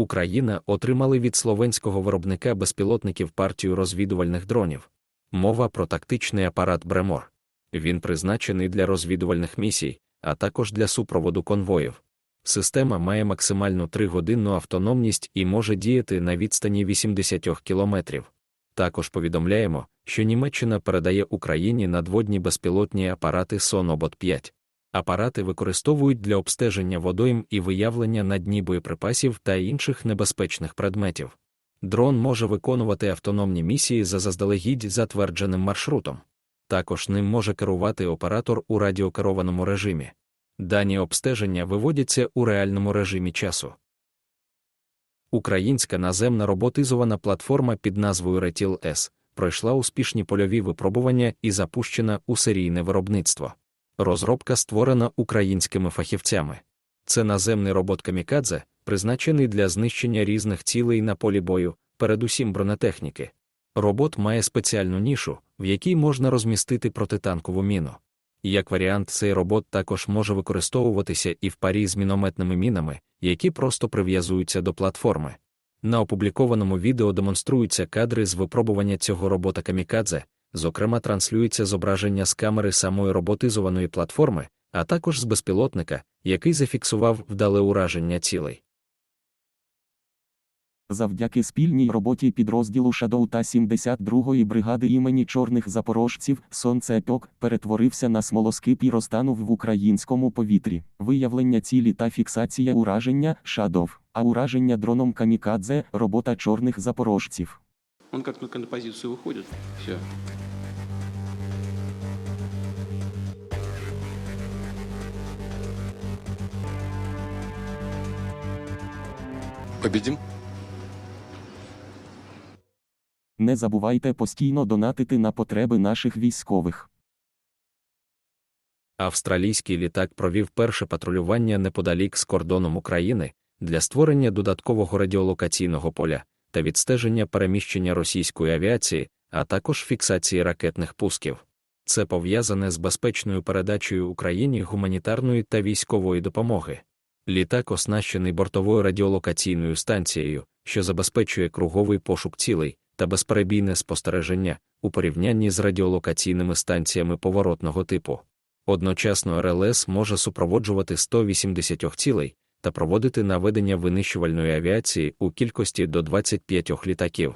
Україна отримали від словенського виробника безпілотників партію розвідувальних дронів. Мова про тактичний апарат Бремор. Він призначений для розвідувальних місій, а також для супроводу конвоїв. Система має максимальну 3-годинну автономність і може діяти на відстані 80 кілометрів. Також повідомляємо, що Німеччина передає Україні надводні безпілотні апарати Сонобот 5. Апарати використовують для обстеження водойм і виявлення на дні боєприпасів та інших небезпечних предметів. Дрон може виконувати автономні місії за заздалегідь затвердженим маршрутом. Також ним може керувати оператор у радіокерованому режимі. Дані обстеження виводяться у реальному режимі часу. Українська наземна роботизована платформа під назвою Retil S пройшла успішні польові випробування і запущена у серійне виробництво. Розробка створена українськими фахівцями. Це наземний робот Камікадзе, призначений для знищення різних цілей на полі бою, передусім бронетехніки. Робот має спеціальну нішу, в якій можна розмістити протитанкову міну. Як варіант, цей робот також може використовуватися і в парі з мінометними мінами, які просто прив'язуються до платформи. На опублікованому відео демонструються кадри з випробування цього робота Камікадзе, зокрема, транслюється зображення з камери самої роботизованої платформи, а також з безпілотника, який зафіксував вдале ураження цілей. Завдяки спільній роботі підрозділу Шадоу та 72-ї бригади імені чорних запорожців сонцепьок перетворився на смолоскип і розтанув в українському повітрі. Виявлення цілі та фіксація ураження Шадов, а ураження дроном камікадзе робота чорних запорожців. Он как только на позицию выходит, все. Победим? Не забувайте постійно донатити на потреби наших військових. Австралійський літак провів перше патрулювання неподалік з кордоном України для створення додаткового радіолокаційного поля та відстеження переміщення російської авіації, а також фіксації ракетних пусків. Це пов'язане з безпечною передачею Україні гуманітарної та військової допомоги. Літак оснащений бортовою радіолокаційною станцією, що забезпечує круговий пошук цілей та безперебійне спостереження у порівнянні з радіолокаційними станціями поворотного типу. Одночасно РЛС може супроводжувати 180 цілей та проводити наведення винищувальної авіації у кількості до 25 літаків.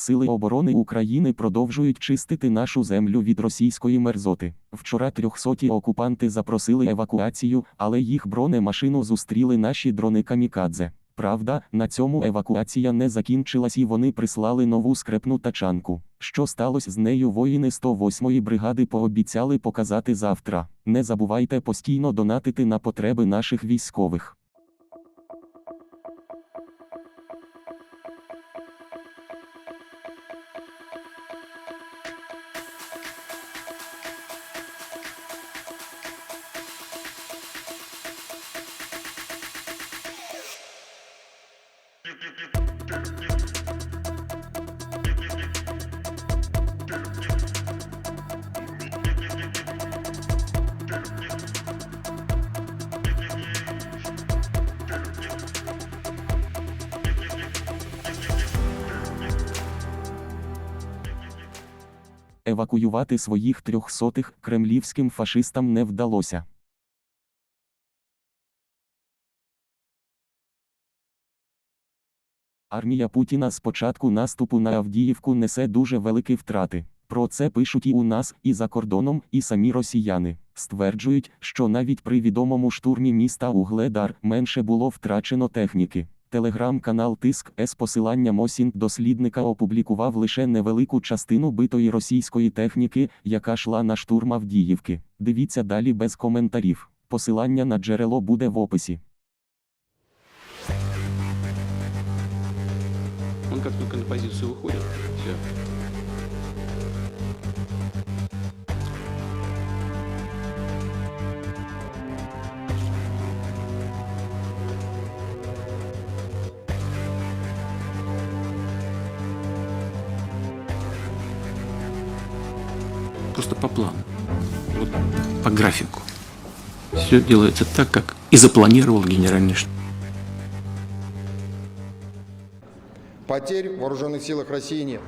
Сили оборони України продовжують чистити нашу землю від російської мерзоти. Вчора трьохсоті окупанти запросили евакуацію, але їх бронемашину зустріли наші дрони камікадзе. Правда, на цьому евакуація не закінчилась і вони прислали нову скрепну тачанку. Що сталося з нею воїни 108-ї бригади пообіцяли показати завтра. Не забувайте постійно донатити на потреби наших військових. Евакуювати своїх трьохсотих кремлівським фашистам не вдалося. Армія Путіна з початку наступу на Авдіївку несе дуже великі втрати. Про це пишуть і у нас, і за кордоном, і самі росіяни. Стверджують, що навіть при відомому штурмі міста Угледар менше було втрачено техніки. Телеграм-канал Тиск з посиланням осінь дослідника опублікував лише невелику частину битої російської техніки, яка йшла на штурм Авдіївки. Дивіться далі без коментарів. Посилання на джерело буде в описі. Он как только на позицию выходит, все. Просто по плану. Вот по графику. Все делается так, как и запланировал генеральный штаб. Потерь в вооруженных силах России нет.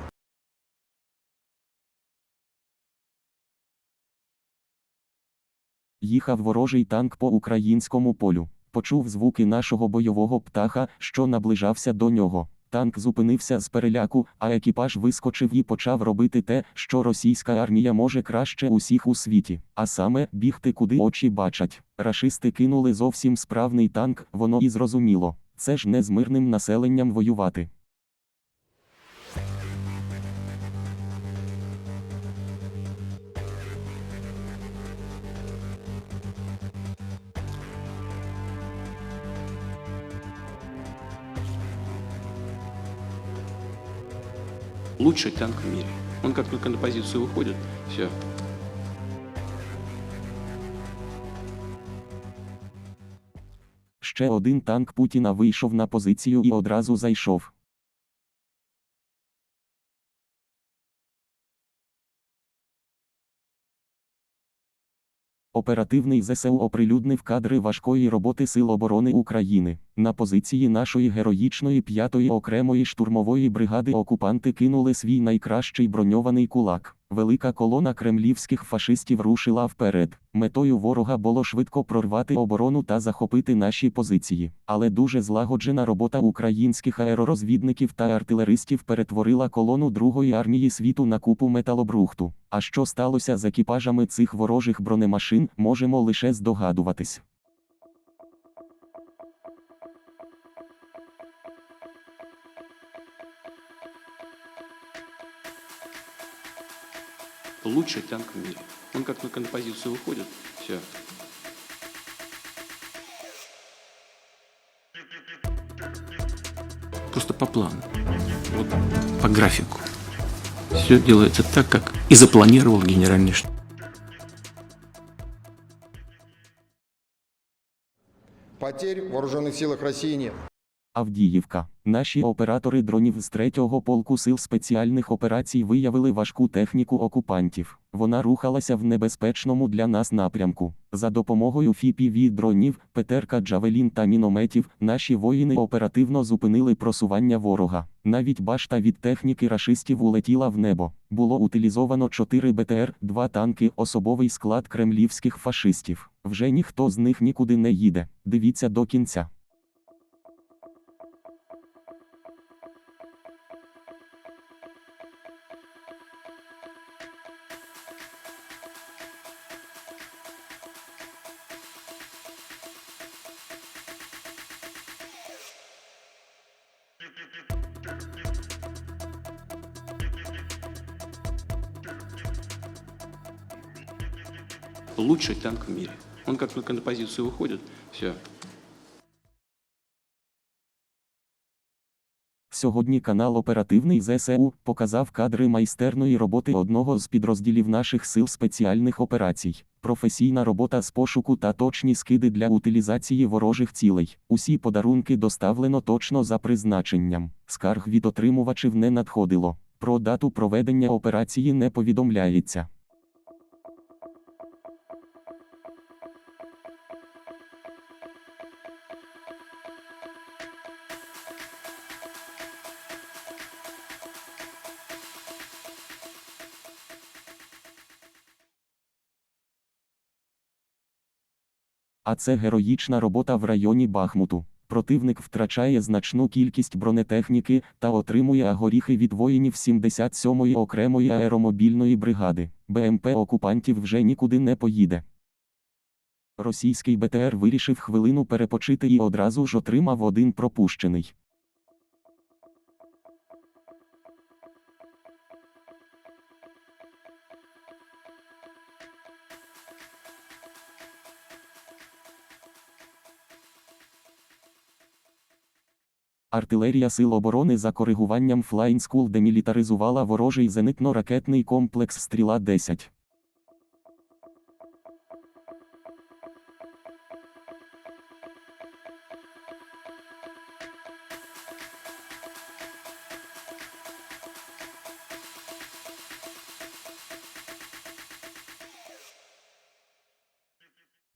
Їхав ворожий танк по українському полю. Почув звуки нашого бойового птаха, що наближався до нього. Танк зупинився з переляку, а екіпаж вискочив і почав робити те, що російська армія може краще усіх у світі, а саме бігти куди очі бачать. Рашисти кинули зовсім справний танк, воно і зрозуміло. Це ж не з мирним населенням воювати. Лучший танк в мире. Он как только на позицию выходит, все. Ще один танк Путіна вийшов на позицію і одразу зайшов. Оперативний ЗСУ оприлюднив кадри важкої роботи Сил оборони України. На позиції нашої героїчної 5-ї окремої штурмової бригади окупанти кинули свій найкращий броньований кулак. Велика колона кремлівських фашистів рушила вперед. Метою ворога було швидко прорвати оборону та захопити наші позиції. Але дуже злагоджена робота українських аеророзвідників та артилеристів перетворила колону Другої армії світу на купу металобрухту. А що сталося з екіпажами цих ворожих бронемашин, можемо лише здогадуватись. Лучший танк в мире. Он как на позицию выходит, все. Просто по плану. Вот по графику. Все делается так, как и запланировал генеральный штаб. Потерь в вооруженных силах России нет. Авдіївка. Наші оператори дронів з 3-го полку сил спеціальних операцій виявили важку техніку окупантів. Вона рухалася в небезпечному для нас напрямку. За допомогою fpv дронів, Петерка Джавелін та мінометів, наші воїни оперативно зупинили просування ворога. Навіть башта від техніки рашистів улетіла в небо. Було утилізовано 4 БТР, 2 танки, особовий склад кремлівських фашистів. Вже ніхто з них нікуди не їде. Дивіться до кінця. Лучший танк в мире. Он как только на позицию выходит, все. Сьогодні канал Оперативний ЗСУ показав кадри майстерної роботи одного з підрозділів наших сил спеціальних операцій. Професійна робота з пошуку та точні скиди для утилізації ворожих цілей. Усі подарунки доставлено точно за призначенням. Скарг від отримувачів не надходило. Про дату проведення операції не повідомляється. А це героїчна робота в районі Бахмуту. Противник втрачає значну кількість бронетехніки та отримує агоріхи від воїнів 77-ї окремої аеромобільної бригади. БМП окупантів вже нікуди не поїде. Російський БТР вирішив хвилину перепочити і одразу ж отримав один пропущений. Артилерія Сил оборони за коригуванням Flying School демілітаризувала ворожий зенитно-ракетний комплекс Стріла-10.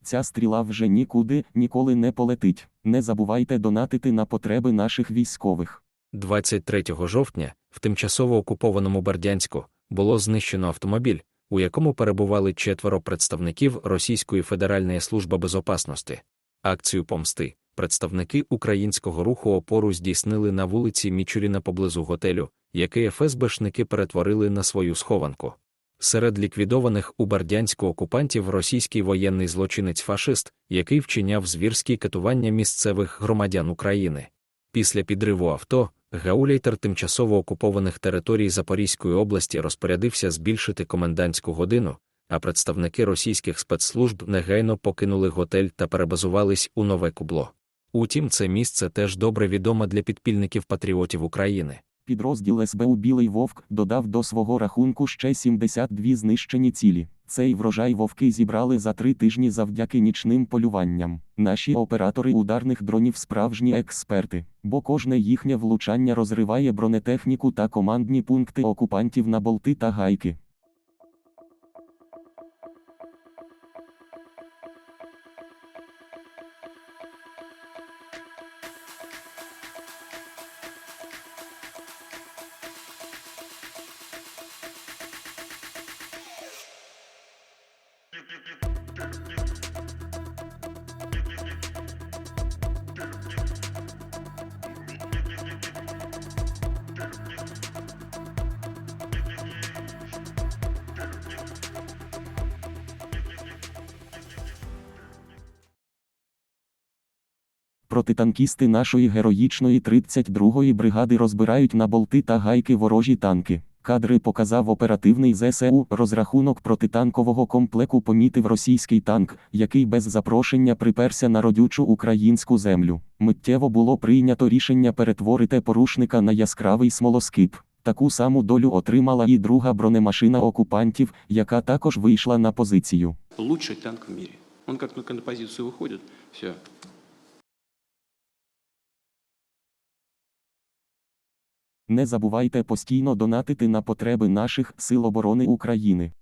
Ця стріла вже нікуди ніколи не полетить. Не забувайте донатити на потреби наших військових. 23 жовтня в тимчасово окупованому Бердянську було знищено автомобіль, у якому перебували четверо представників Російської Федеральної служби безопасності. Акцію помсти представники українського руху опору здійснили на вулиці Мічуріна поблизу готелю, який ФСБшники перетворили на свою схованку. Серед ліквідованих у Бердянську окупантів російський воєнний злочинець-фашист, який вчиняв звірські катування місцевих громадян України. Після підриву авто, гауляйтер тимчасово окупованих територій Запорізької області розпорядився збільшити комендантську годину, а представники російських спецслужб негайно покинули готель та перебазувались у нове кубло. Утім, це місце теж добре відоме для підпільників патріотів України. Підрозділ СБУ Білий Вовк додав до свого рахунку ще 72 знищені цілі. Цей врожай вовки зібрали за три тижні завдяки нічним полюванням. Наші оператори ударних дронів справжні експерти, бо кожне їхнє влучання розриває бронетехніку та командні пункти окупантів на болти та гайки. Протитанкісти нашої героїчної 32-ї бригади розбирають на болти та гайки ворожі танки. Кадри показав оперативний ЗСУ. Розрахунок протитанкового комплеку помітив російський танк, який без запрошення приперся на родючу українську землю. Миттєво було прийнято рішення перетворити порушника на яскравий смолоскип. Таку саму долю отримала і друга бронемашина окупантів, яка також вийшла на позицію. Лучший танк в мире. Он как на позицию выходит, все. Не забувайте постійно донатити на потреби наших сил оборони України.